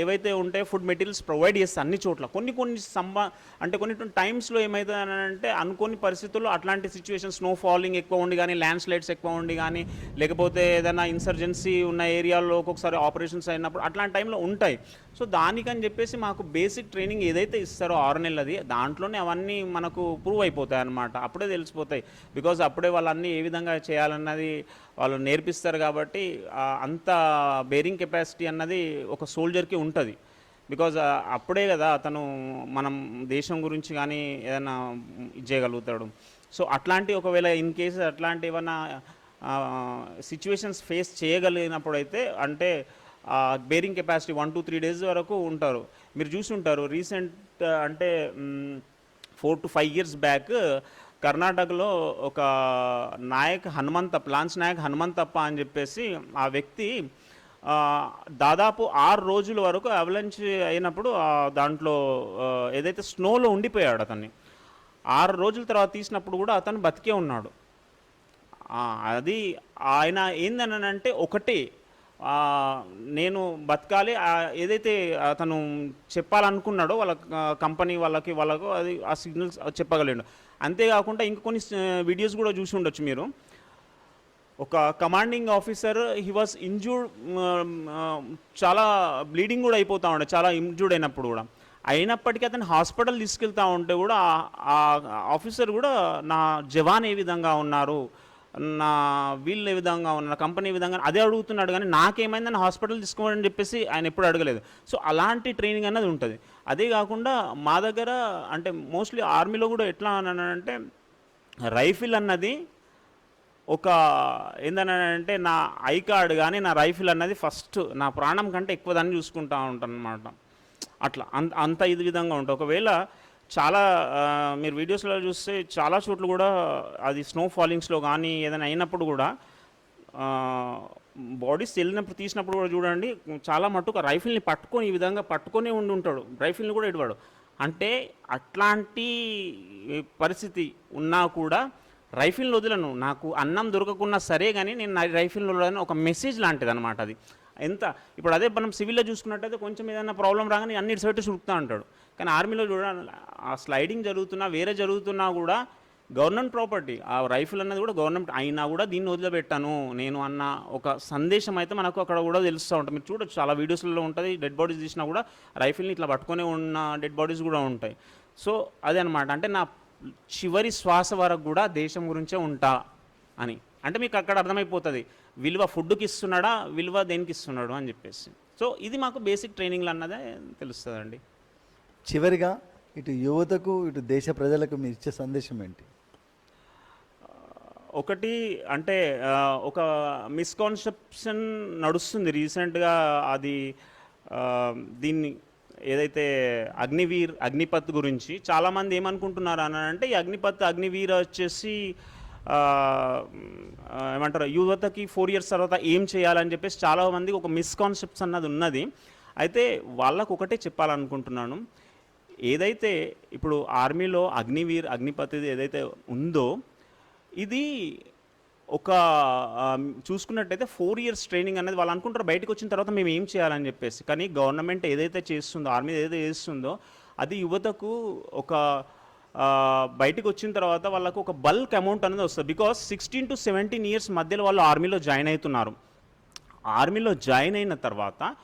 ఏవైతే ఉంటాయో ఫుడ్ మెటీరియల్స్ ప్రొవైడ్ చేస్తాయి అన్ని చోట్ల కొన్ని కొన్ని సంబా అంటే కొన్ని టైమ్స్లో ఏమవుతుంది అంటే అనుకోని పరిస్థితుల్లో అట్లాంటి సిచ్యువేషన్ స్నో ఫాలింగ్ ఎక్కువ ఉండి కానీ ల్యాండ్ స్లైడ్స్ ఎక్కువ ఉండి కానీ లేకపోతే ఏదైనా ఇన్సర్జెన్సీ ఉన్న ఏరియాలో ఒక్కొక్కసారి ఆపరేషన్స్ అయినప్పుడు అట్లాంటి టైంలో ఉంటాయి. సో దానికని చెప్పేసి మాకు బేసిక్ ట్రైనింగ్ ఏదైతే ఇస్తారో ఆరు నెలలది దాంట్లోనే అవన్నీ మనకు ప్రూవ్ అయిపోతాయి అన్నమాట. అప్పుడే తెలిసిపోతాయి. బికాజ్ అప్పుడే వాళ్ళన్నీ ఏ విధంగా చేయాలన్నది వాళ్ళు నేర్పిస్తారు కాబట్టి అంత బేరింగ్ కెపాసిటీ అన్నది ఒక సోల్జర్కి ఉంటుంది. బికాజ్ అప్పుడే కదా అతను మనం దేశం గురించి కానీ ఏదైనా ఇది చేయగలుగుతాడు సో అట్లాంటి ఒకవేళ ఇన్ కేసు అట్లాంటి ఏమైనా సిచ్యువేషన్స్ ఫేస్ చేయగలిగినప్పుడు అయితే అంటే bearing capacity one two three days వరకు ఉంటారు. మీరు చూసి ఉంటారు రీసెంట్ అంటే four to five years back కర్ణాటకలో ఒక నాయక్ హనుమంతప్ప లాన్స్ నాయక్ హనుమంతప్ప అని చెప్పేసి ఆ వ్యక్తి దాదాపు ఆరు రోజుల వరకు అవలంచ్ అయినప్పుడు దాంట్లో ఏదైతే స్నోలో ఉండిపోయాడు అతన్ని. ఆరు రోజుల తర్వాత తీసినప్పుడు కూడా అతను బతికే ఉన్నాడు. అది ఆయన ఏందనంటే ఒకటి నేను బతకాలి. ఏదైతే అతను చెప్పాలనుకున్నాడో వాళ్ళ కంపెనీ వాళ్ళకి వాళ్ళకు అది ఆ సిగ్నల్స్ చెప్పగలిగాడు. అంతేకాకుండా ఇంక కొన్ని వీడియోస్ కూడా చూసి ఉండొచ్చు మీరు. ఒక commanding officer he was injured చాలా బ్లీడింగ్ కూడా అయిపోతూ ఉండే చాలా ఇంజూర్డ్ అయినప్పుడు కూడా. అయినప్పటికీ అతను హాస్పిటల్ తీసుకెళ్తూ ఉంటే కూడా ఆ ఆఫీసర్ కూడా నా జవాన్ ఏ విధంగా ఉన్నారు? నా వీళ్ళు ఏ విధంగా ఉన్న కంపెనీ విధంగా అదే అడుగుతున్నాడు కానీ నాకేమైందని హాస్పిటల్ తీసుకోమని చెప్పేసి ఆయన ఎప్పుడు అడగలేదు. సో అలాంటి ట్రైనింగ్ అన్నది ఉంటుంది. అదే కాకుండా మా దగ్గర అంటే మోస్ట్లీ ఆర్మీలో కూడా ఎట్లా అంటే రైఫిల్ అన్నది ఒక ఏందనంటే నా ఐ కార్డ్ కానీ నా రైఫిల్ అన్నది ఫస్ట్ నా ప్రాణం కంటే ఎక్కువ దాన్ని చూసుకుంటా ఉంటాను అనమాట అట్లా అంత అంత ఇది విధంగా ఉంటుంది. ఒకవేళ చాలా మీరు వీడియోస్లో చూస్తే చాలా చోట్ల కూడా అది స్నో ఫాలింగ్స్లో కానీ ఏదైనా అయినప్పుడు కూడా బాడీస్ వెళ్ళినప్పుడు తీసినప్పుడు కూడా చూడండి చాలా మటుకు రైఫిల్ని పట్టుకొని ఈ విధంగా పట్టుకొని ఉండి ఉంటాడు. రైఫిల్ని కూడా ఇడవాడు అంటే అట్లాంటి పరిస్థితి ఉన్నా కూడా రైఫిల్ని వదలను. నాకు అన్నం దొరకకున్నా సరే కానీ నేను నా రైఫిల్ని వదలని. ఒక మెసేజ్ లాంటిది అనమాట అది. ఎంత ఇప్పుడు అదే మనం సివిల్లో చూసుకున్నట్టయితే కొంచెం ఏదైనా ప్రాబ్లం రాగానే అన్ని ఇటు సైడ్ చురుకుతా అంటాడు కానీ ఆర్మీలో చూడాలి. ఆ స్లైడింగ్ జరుగుతున్నా వేరే జరుగుతున్నా కూడా గవర్నమెంట్ ప్రాపర్టీ ఆ రైఫిల్ అన్నది కూడా గవర్నమెంట్ అయినా కూడా దీన్ని వదిలిపెట్టాను నేను అన్న ఒక సందేశం అయితే మనకు అక్కడ కూడా తెలుస్తూ ఉంటుంది. మీరు చూడొచ్చు చాలా వీడియోస్లలో ఉంటుంది. డెడ్ బాడీస్ తీసినా కూడా రైఫిల్ని ఇట్లా పట్టుకొని ఉన్న డెడ్ బాడీస్ కూడా ఉంటాయి. సో అదే అనమాట అంటే నా చివరి శ్వాస వరకు కూడా దేశం గురించే ఉంటా అని. అంటే మీకు అక్కడ అర్థమైపోతుంది. విలువ ఫుడ్కి ఇస్తున్నాడా విలువ దేనికి ఇస్తున్నాడు అని చెప్పేసి. సో ఇది మాకు బేసిక్ ట్రైనింగ్లు అన్నదే తెలుస్తుందండి. చివరిగా ఇటు యువతకు ఇటు దేశ ప్రజలకు మీరు ఇచ్చే సందేశం ఏంటి? ఒకటి అంటే ఒక మిస్కాన్సెప్షన్ నడుస్తుంది రీసెంట్గా. అది దీన్ని ఏదైతే అగ్నివీర్ అగ్నిపత్ గురించి చాలామంది ఏమనుకుంటున్నారు అని అంటే ఈ అగ్నిపత్ అగ్నివీర్ వచ్చేసి ఏమంటారు యువతకి ఫోర్ ఇయర్స్ తర్వాత ఏం చేయాలని చెప్పేసి చాలామందికి ఒక మిస్కాన్సెప్ట్స్ అన్నది ఉన్నది. అయితే వాళ్ళకు ఒకటే చెప్పాలనుకుంటున్నాను. ఏదైతే ఇప్పుడు ఆర్మీలో అగ్నివీర్ అగ్నిపతి ఏదైతే ఉందో ఇది ఒక చూసుకున్నట్టయితే ఫోర్ ఇయర్స్ ట్రైనింగ్ అనేది వాళ్ళు అనుకుంటారు బయటకు వచ్చిన తర్వాత మేము ఏం చేయాలని చెప్పేసి. కానీ గవర్నమెంట్ ఏదైతే చేస్తుందో ఆర్మీ ఏదైతే చేస్తుందో అది యువతకు ఒక బయటకు వచ్చిన తర్వాత వాళ్ళకు ఒక బల్క్ అమౌంట్ అనేది వస్తుంది. Because sixteen to seventeen years మధ్యలో వాళ్ళు ఆర్మీలో జాయిన్ అవుతున్నారు. ఆర్మీలో జాయిన్ అయిన తర్వాత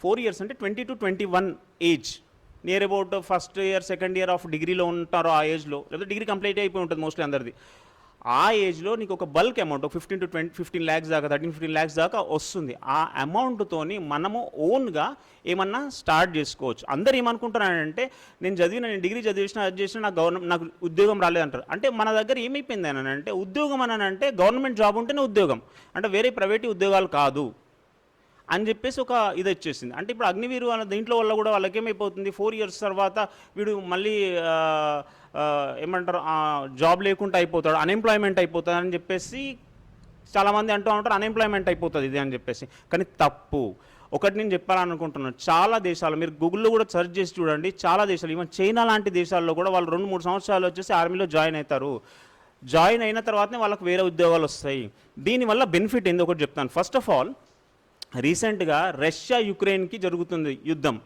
ఫోర్ ఇయర్స్ అంటే twenty two twenty one age near about first year second year of డిగ్రీలో ఉంటారో ఆ ఏజ్లో లేదా డిగ్రీ కంప్లీట్ అయిపోయి ఉంటుంది మోస్ట్లీ అందరిది. ఆ ఏజ్లో నీకు ఒక బల్క్ అమౌంట్ ఒక fifteen to twenty fifteen lakhs దాకా థర్టీన్ ఫిఫ్టీన్ ల్యాక్స్ దాకా వస్తుంది. ఆ అమౌంట్తోని మనము ఓన్గా ఏమన్నా స్టార్ట్ చేసుకోవచ్చు. అందరు ఏమనుకుంటున్నారంటే నేను చదివిన నేను డిగ్రీ చదివిన అది చేసిన నాకు గవర్నమెంట్ నాకు ఉద్యోగం రాలేదంటారు. అంటే మన దగ్గర ఏమైపోయింది అని అంటే ఉద్యోగం అని అంటే గవర్నమెంట్ జాబ్ ఉంటేనే ఉద్యోగం. అంటే వేరే ప్రైవేట్ ఉద్యోగాలు కాదు. అని చెప్పేసి ఒక ఇది వచ్చేసింది. అంటే ఇప్పుడు అగ్నివీరు అన్న దీంట్లో వల్ల కూడా వాళ్ళకి ఏమైపోతుంది? ఫోర్ ఇయర్స్ తర్వాత వీడు మళ్ళీ ఏమంటారు జాబ్ లేకుండా అయిపోతాడు అన్ఎంప్లాయ్మెంట్ అయిపోతాడు అని చెప్పేసి చాలామంది అంటూ ఉంటారు అన్ఎంప్లాయ్మెంట్ అయిపోతుంది ఇది అని చెప్పేసి. కానీ తప్పు. ఒకటి నేను చెప్పాలనుకుంటున్నాను చాలా దేశాలు మీరు గూగుల్లో కూడా సెర్చ్ చేసి చూడండి చాలా దేశాలు ఈవెన్ చైనా లాంటి దేశాల్లో కూడా వాళ్ళు రెండు మూడు సంవత్సరాలు వచ్చేసి ఆర్మీలో జాయిన్ అవుతారు. జాయిన్ అయిన తర్వాతనే వాళ్ళకి వేరే ఉద్యోగాలు వస్తాయి. దీనివల్ల బెనిఫిట్ ఏందో ఒకటి చెప్తాను. ఫస్ట్ ఆఫ్ ఆల్ రీసెంట్గా రష్యా యుక్రెయిన్కి జరుగుతుంది యుద్ధం.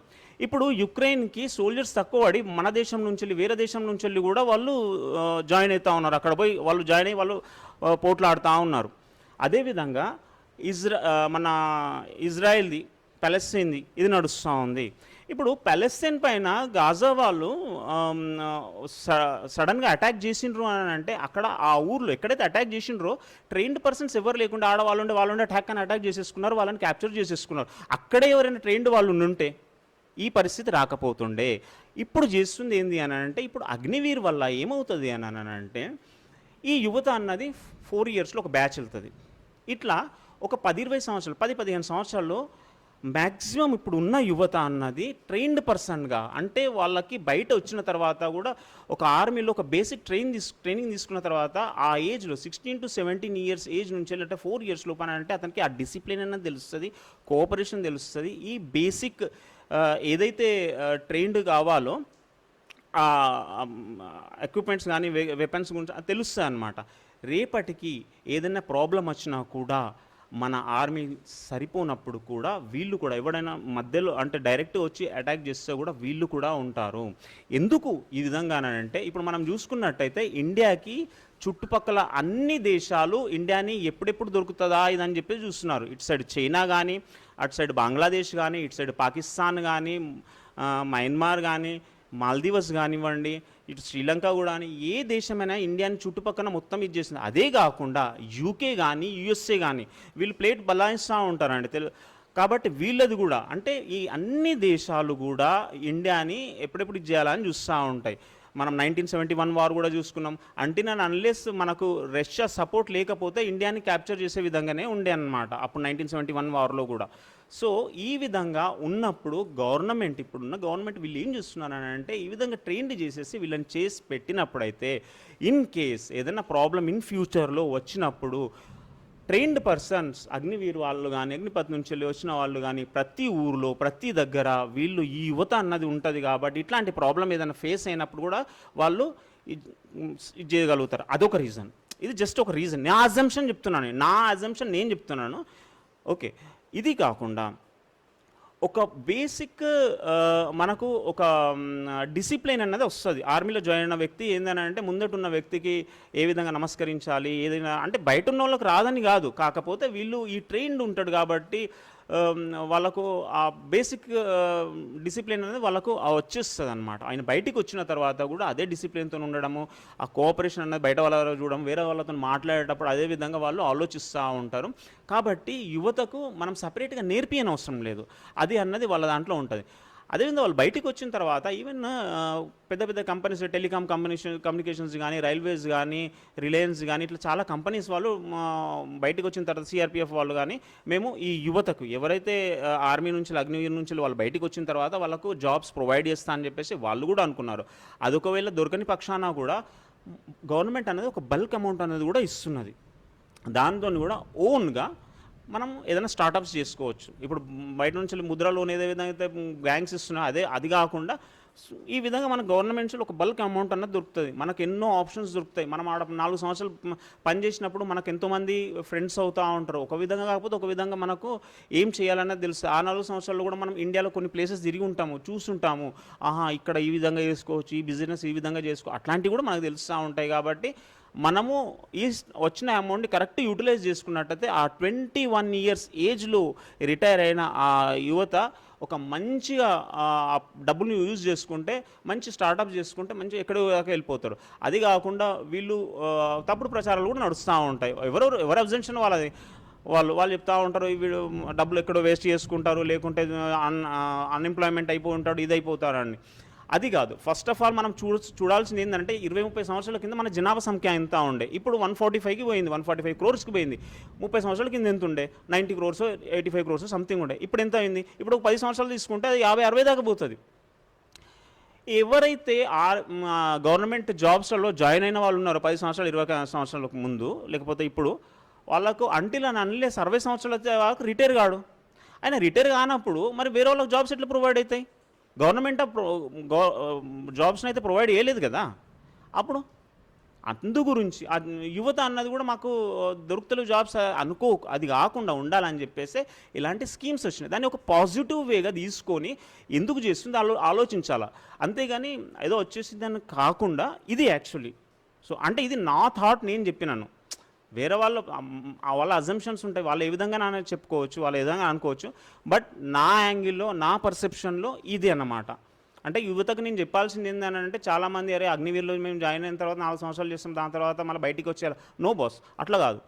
ఇప్పుడు యుక్రెయిన్కి సోల్జర్స్ తక్కువ పడి మన దేశం నుంచి వెళ్ళి వేరే దేశం నుంచి వెళ్ళి కూడా వాళ్ళు జాయిన్ అవుతూ ఉన్నారు. అక్కడ పోయి వాళ్ళు జాయిన్ అయ్యి వాళ్ళు పోట్లాడుతూ ఉన్నారు. అదేవిధంగా ఇజ్రా మన ఇజ్రాయెల్ది పెలస్తీన్ది ఇది నడుస్తూ ఉంది. ఇప్పుడు పెలస్తీన్ పైన గాజా వాళ్ళు స- సడన్గా అటాక్ చేసిండ్రు అని అంటే అక్కడ ఆ ఊర్లో ఎక్కడైతే అటాక్ చేసిండ్రో ట్రైన్డ్ పర్సన్స్ ఎవరు లేకుండా ఆడవాళ్ళు ఉండే వాళ్ళు ఉండే అటాక్ అని అటాక్ చేసేసుకున్నారు వాళ్ళని క్యాప్చర్ చేసేసుకున్నారు. అక్కడే ఎవరైనా ట్రైన్డ్ వాళ్ళు ఉంటే ఈ పరిస్థితి రాకపోతుండే. ఇప్పుడు చేస్తుంది ఏంది అని అంటే ఇప్పుడు అగ్నివీర్ వల్ల ఏమవుతుంది అని అని అంటే ఈ యువత అన్నది ఫోర్ ఇయర్స్లో ఒక బ్యాచ్ వెళ్తుంది ఇట్లా ఒక పది ఇరవై సంవత్సరాలు పది పదిహేను సంవత్సరాల్లో మ్యాక్సిమం ఇప్పుడు ఉన్న యువత అన్నది ట్రైన్డ్ పర్సన్గా అంటే వాళ్ళకి బయట వచ్చిన తర్వాత కూడా ఒక ఆర్మీలో ఒక బేసిక్ ట్రైన్ తీసు ట్రైనింగ్ తీసుకున్న తర్వాత ఆ ఏజ్లో sixteen to seventeen years age నుంచి అంటే ఫోర్ ఇయర్స్ లోపల అంటే అతనికి ఆ డిసిప్లిన్ అన్నది తెలుస్తుంది కోఆపరేషన్ తెలుస్తుంది. ఈ బేసిక్ ఏదైతే ట్రైన్డ్ కావాలో ఎక్విప్మెంట్స్ కానీ వెపన్స్ గురించి తెలుస్తుంది అనమాట రేపటికి ఏదైనా ప్రాబ్లం వచ్చినా కూడా మన ఆర్మీ సరిపోనప్పుడు కూడా వీళ్ళు కూడా ఎవడైనా మధ్యలో అంటే డైరెక్ట్ వచ్చి అటాక్ చేస్తే కూడా వీళ్ళు కూడా ఉంటారు. ఎందుకు ఈ విధంగానంటే ఇప్పుడు మనం చూసుకున్నట్టయితే ఇండియాకి చుట్టుపక్కల అన్ని దేశాలు ఇండియాని ఎప్పుడెప్పుడు దొరుకుతుందా ఇదని చెప్పి చూస్తున్నారు. ఇటు సైడ్ చైనా కానీ అటు సైడ్ బంగ్లాదేశ్ కానీ ఇటు సైడ్ పాకిస్తాన్ కానీ మయన్మార్ కానీ మాల్దీవస్ కానివ్వండి ఇటు శ్రీలంక కూడా అని ఏ దేశమైనా ఇండియాని చుట్టుపక్కల మొత్తం ఇది చేసింది. అదే కాకుండా యూకే కానీ యుఎస్ఏ కానీ వీళ్ళు ప్లేట్ బలాయిస్తూ ఉంటారండి. తెలు కాబట్టి వీళ్ళది కూడా అంటే ఈ అన్ని దేశాలు కూడా ఇండియాని ఎప్పుడెప్పుడు ఇది చేయాలని చూస్తూ ఉంటాయి. మనం నైన్టీన్ సెవెంటీ వన్ వార్ కూడా చూసుకున్నాం. అంటే నన్ను అన్లెస్ మనకు రష్యా సపోర్ట్ లేకపోతే ఇండియాని క్యాప్చర్ చేసే విధంగానే ఉండే అనమాట అప్పుడు నైన్టీన్ సెవెంటీ వన్ వార్లో కూడా. సో ఈ విధంగా ఉన్నప్పుడు గవర్నమెంట్ ఇప్పుడున్న గవర్నమెంట్ వీళ్ళు ఏం చేస్తున్నారని అంటే ఈ విధంగా ట్రైన్డ్ చేసేసి వీళ్ళని చేసి పెట్టినప్పుడైతే ఇన్ కేస్ ఏదైనా ప్రాబ్లం ఇన్ ఫ్యూచర్లో వచ్చినప్పుడు ట్రైన్డ్ పర్సన్స్ అగ్నివీరు వాళ్ళు కానీ అగ్నిపథ్ నుంచి వెళ్ళి వచ్చిన వాళ్ళు కానీ ప్రతి ఊరిలో ప్రతి దగ్గర వీళ్ళు ఈ యువత అన్నది ఉంటుంది కాబట్టి ఇట్లాంటి ప్రాబ్లం ఏదైనా ఫేస్ అయినప్పుడు కూడా వాళ్ళు ఇది చేయగలుగుతారు. అదొక రీజన్ ఇది జస్ట్ ఒక రీజన్ నా అజంప్షన్ చెప్తున్నాను నా అజంప్షన్ నేను చెప్తున్నాను. ఓకే ఇది కాకుండా ఒక బేసిక్ మనకు ఒక డిసిప్లిన్ అన్నది వస్తుంది. ఆర్మీలో జాయిన్ అయిన వ్యక్తి ఏందని అంటే ముందటున్న వ్యక్తికి ఏ విధంగా నమస్కరించాలి ఏదైనా అంటే బయట ఉన్న వాళ్ళకి రాదని కాదు. కాకపోతే వీళ్ళు ఈ ట్రైన్డ్ ఉంటాడు కాబట్టి వాళ్ళకు ఆ బేసిక్ డిసిప్లిన్ అనేది వాళ్ళకు వచ్చేస్తుంది అనమాట ఆయన బయటికి వచ్చిన తర్వాత కూడా అదే డిసిప్లిన్తో ఉండడము ఆ కోఆపరేషన్ అనేది బయట వాళ్ళ చూడడం వేరే వాళ్ళతో మాట్లాడేటప్పుడు అదే విధంగా వాళ్ళు ఆలోచిస్తూ ఉంటారు. కాబట్టి యువతకు మనం సపరేట్గా నేర్పియని అవసరం లేదు. అది అన్నది వాళ్ళ దాంట్లో ఉంటుంది. అదేవిధంగా వాళ్ళు బయటికి వచ్చిన తర్వాత ఈవెన్ పెద్ద పెద్ద కంపెనీస్ టెలికామ్ కమ్యూనికేషన్ కమ్యూనికేషన్స్ కానీ రైల్వేస్ కానీ రిలయన్స్ కానీ ఇట్లా చాలా కంపెనీస్ వాళ్ళు బయటకు బయటికి వచ్చిన తర్వాత సిఆర్పిఎఫ్ వాళ్ళు కానీ మేము ఈ యువతకు ఎవరైతే ఆర్మీ నుంచి అగ్నివీర్ నుంచి వాళ్ళు బయటకు వచ్చిన తర్వాత వాళ్ళకు జాబ్స్ ప్రొవైడ్ చేస్తా అని చెప్పేసి వాళ్ళు కూడా అనుకున్నారు. అదొకవేళ దొరకని పక్షాన కూడా గవర్నమెంట్ అనేది ఒక బల్క్ అమౌంట్ అనేది కూడా ఇస్తున్నది. దాంతో కూడా ఓన్గా మనం ఏదైనా స్టార్టప్స్ చేసుకోవచ్చు. ఇప్పుడు బయట నుంచి ముద్ర లోన్ ఏదైతే విధంగా అయితే బ్యాంక్స్ ఇస్తున్నా అదే అది కాకుండా ఈ విధంగా మన గవర్నమెంట్స్లో ఒక బల్క్ అమౌంట్ అన్నది దొరుకుతుంది. మనకు ఎన్నో ఆప్షన్స్ దొరుకుతాయి. మనం ఆడ నాలుగు సంవత్సరాలు పనిచేసినప్పుడు మనకు ఎంతోమంది ఫ్రెండ్స్ అవుతూ ఉంటారు. ఒక విధంగా కాకపోతే ఒక విధంగా మనకు ఏం చేయాలన్నది తెలుసు. ఆ నాలుగు సంవత్సరాల్లో కూడా మనం ఇండియాలో కొన్ని ప్లేసెస్ తిరిగి ఉంటాము చూస్తుంటాము. ఆహా ఇక్కడ ఈ విధంగా చేసుకోవచ్చు ఈ బిజినెస్ ఈ విధంగా చేసుకో అట్లాంటివి కూడా మనకు తెలుస్తూ ఉంటాయి కాబట్టి మనము ఈ వచ్చిన అమౌంట్ కరెక్ట్ యూటిలైజ్ చేసుకున్నట్టయితే ఆ ట్వంటీ వన్ ఇయర్స్ ఏజ్లో రిటైర్ అయిన ఆ యువత ఒక మంచిగా ఆ డబ్బుల్ని యూజ్ చేసుకుంటే మంచి స్టార్టప్ చేసుకుంటే మంచి ఎక్కడో దాకా వెళ్ళిపోతారు. అది కాకుండా వీళ్ళు తప్పుడు ప్రచారాలు కూడా నడుస్తూ ఉంటాయి. ఎవరెవరు ఎవరు అబ్జెన్షన్ వాళ్ళది? వాళ్ళు వాళ్ళు చెప్తా ఉంటారు వీళ్ళు డబ్బులు ఎక్కడో వేస్ట్ చేసుకుంటారు లేకుంటే అన్ అన్ఎంప్లాయ్మెంట్ అయిపోయి ఉంటాడు ఇది అయిపోతారని అది కాదు. ఫస్ట్ ఆఫ్ ఆల్ మనం చూ చూడాల్సింది ఏంటంటే ఇరవై ముప్పై సంవత్సరాల కింద మన జనాభా సంఖ్య ఎంత ఉండే? ఇప్పుడు వన్ ఫార్టీ ఫైవ్కి పోయింది వన్ ఫార్టీ ఫైవ్ క్రోర్స్కి పోయింది. ముప్పై సంవత్సరాల కింద ఎంత ఉండే? Ninety crores eighty five crores something ఉండే. ఇప్పుడు ఎంత అయింది? ఇప్పుడు ఒక పది సంవత్సరాలు తీసుకుంటే అది యాభై అరవై దాకా పోతుంది. ఎవరైతే ఆ గవర్నమెంట్ జాబ్స్లలో జాయిన్ అయిన వాళ్ళు ఉన్నారో పది సంవత్సరాలు ఇరవై సంవత్సరాలకు ముందు లేకపోతే ఇప్పుడు వాళ్ళకు అంటిల్ అని అన్లే అరవై సంవత్సరాల వాళ్ళకి రిటైర్ కాడు. ఆయన రిటైర్ కానప్పుడు మరి వేరే వాళ్ళకి జాబ్స్ ఎట్లా ప్రొవైడ్ అవుతాయి గవర్నమెంట్ జాబ్స్ని అయితే ప్రొవైడ్ చేయలేదు కదా. అప్పుడు అందు గురించి యువత అన్నది కూడా మాకు దొరుకుతలు జాబ్స్ అనుకో అది కాకుండా ఉండాలని చెప్పేసి ఇలాంటి స్కీమ్స్ వచ్చినాయి. దాన్ని ఒక పాజిటివ్ వేగా తీసుకొని ఎందుకు చేస్తుంది ఆలో ఆలోచించాలా? అంతేగాని ఏదో వచ్చేసిందని కాకుండా ఇది యాక్చువల్లీ. సో అంటే ఇది నా థాట్ నేను చెప్పినాను. వేరే వాళ్ళు వాళ్ళ అజంప్షన్స్ ఉంటాయి. వాళ్ళు ఏ విధంగా నా చెప్పుకోవచ్చు వాళ్ళు ఏ విధంగా అనుకోవచ్చు. బట్ నా యాంగిల్లో నా పర్సెప్షన్లో ఇది అన్నమాట. అంటే యువతకు నేను చెప్పాల్సింది ఏంటంటే చాలామంది అరే అగ్నివీర్లో మేము జాయిన్ అయిన తర్వాత నాలుగు సంవత్సరాలు చేస్తాం. దాని తర్వాత మళ్ళీ బయటికి వచ్చేయాలి. నో బాస్ అట్లా కాదు.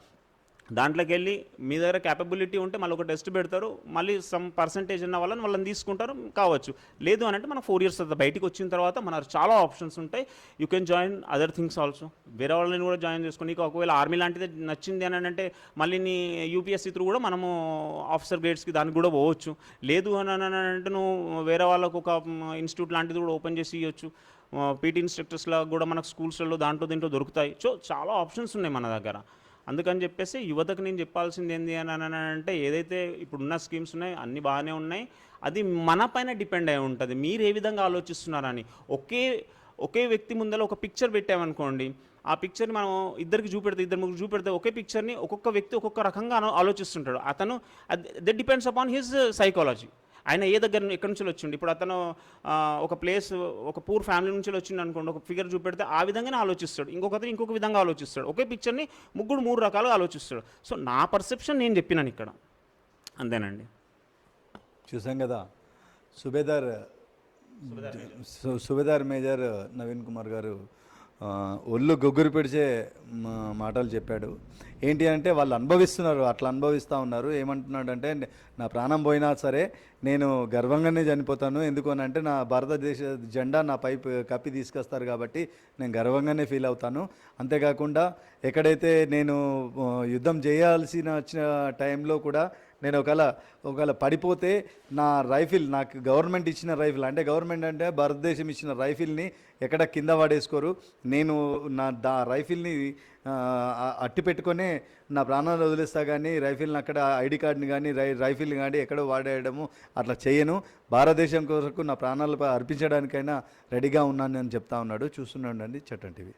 దాంట్లోకి వెళ్ళి మీ దగ్గర క్యాపబిలిటీ ఉంటే మళ్ళీ ఒక టెస్ట్ పెడతారు. మళ్ళీ సమ్ పర్సంటేజ్ ఉన్న వాళ్ళని వాళ్ళని తీసుకుంటారు. కావచ్చు. లేదు అని అంటే మనకు ఫోర్ ఇయర్స్ తర్వాత బయటకు వచ్చిన తర్వాత మనకు చాలా ఆప్షన్స్ ఉంటాయి. You can join other things also వేరే వాళ్ళని కూడా జాయిన్ చేసుకుని నీకు ఒకవేళ ఆర్మీ లాంటిది నచ్చింది అని అంటే మళ్ళీ నీ యూపీఎస్సీ త్రూ కూడా మనము ఆఫీసర్ గ్రేడ్స్కి దానికి కూడా పోవచ్చు. లేదు అని అని అంటే నువ్వు వేరే వాళ్ళకు ఒక ఇన్స్టిట్యూట్ లాంటిది కూడా ఓపెన్ చేసి ఇవ్వచ్చు పీటీ ఇన్స్ట్రక్టర్స్లో కూడా మనకు స్కూల్స్లో దాంట్లో దీంట్లో దొరుకుతాయి. సో చాలా ఆప్షన్స్ ఉన్నాయి మన దగ్గర. అందుకని చెప్పేసి యువతకు నేను చెప్పాల్సింది ఏంది అని అంటే ఏదైతే ఇప్పుడున్న స్కీమ్స్ ఉన్నాయి అన్నీ బాగానే ఉన్నాయి. అది మన పైన డిపెండ్ అయి ఉంటుంది. మీరు ఏ విధంగా ఆలోచిస్తున్నారని. ఒకే ఒకే వ్యక్తి ముందర ఒక పిక్చర్ పెట్టామనుకోండి ఆ పిక్చర్ని మనం ఇద్దరికి చూపెడితే ఇద్దరు ముగ్గురు చూపెడితే ఒకే పిక్చర్ని ఒక్కొక్క వ్యక్తి ఒక్కొక్క రకంగా ఆలోచిస్తుంటాడు. అతను that depends upon his psychology ఆయన ఏ దగ్గర ఎక్కడి నుంచి వచ్చిండు? ఇప్పుడు అతను ఒక ప్లేస్ ఒక పూర్ ఫ్యామిలీ నుంచి వచ్చిండు అనుకోండి ఒక ఫిగర్ చూపెడితే ఆ విధంగానే ఆలోచిస్తాడు. ఇంకొకతను ఇంకొక విధంగా ఆలోచిస్తాడు. ఒకే పిక్చర్ని ముగ్గురు మూడు రకాలుగా ఆలోచిస్తాడు. సో నా పర్సెప్షన్ నేను చెప్పినాను ఇక్కడ. అంతేనండి. చూసాం కదా సుబేదార్ సుబేదార్ మేజర్ నవీన్ కుమార్ గారు ఒళ్ళు గొగ్గురు పిడిచే మా- మాటలు చెప్పాడు. ఏంటి అంటే వాళ్ళు అనుభవిస్తున్నారు అట్లా అనుభవిస్తూ ఉన్నారు. ఏమంటున్నాడు అంటే నా ప్రాణం పోయినా సరే నేను గర్వంగానే చనిపోతాను. ఎందుకు అని అంటే నా భారతదేశ జెండా నా పైపు కప్పి తీసుకొస్తారు కాబట్టి నేను గర్వంగానే ఫీల్ అవుతాను. అంతేకాకుండా ఎక్కడైతే నేను యుద్ధం చేయాల్సిన వచ్చిన టైంలో కూడా నేను ఒకవేళ ఒకవేళ పడిపోతే నా రైఫిల్ నాకు గవర్నమెంట్ ఇచ్చిన రైఫిల్ అంటే గవర్నమెంట్ అంటే భారతదేశం ఇచ్చిన రైఫిల్ని ఎక్కడ కింద పడేసుకోరు. నేను నా దా రైఫిల్ని అట్టి పెట్టుకొని నా ప్రాణాలు వదిలేస్తా కానీ రైఫిల్ని అక్కడ ఐడి కార్డ్ని కానీ రై రైఫిల్ని కానీ ఎక్కడో వాడేయడము అట్లా చేయను. భారతదేశం కొరకు నా ప్రాణాలపై అర్పించడానికైనా రెడీగా ఉన్నాను అని చెప్తా ఉన్నాడు. చూస్తున్నాడు అండి చట్టం టీవీ.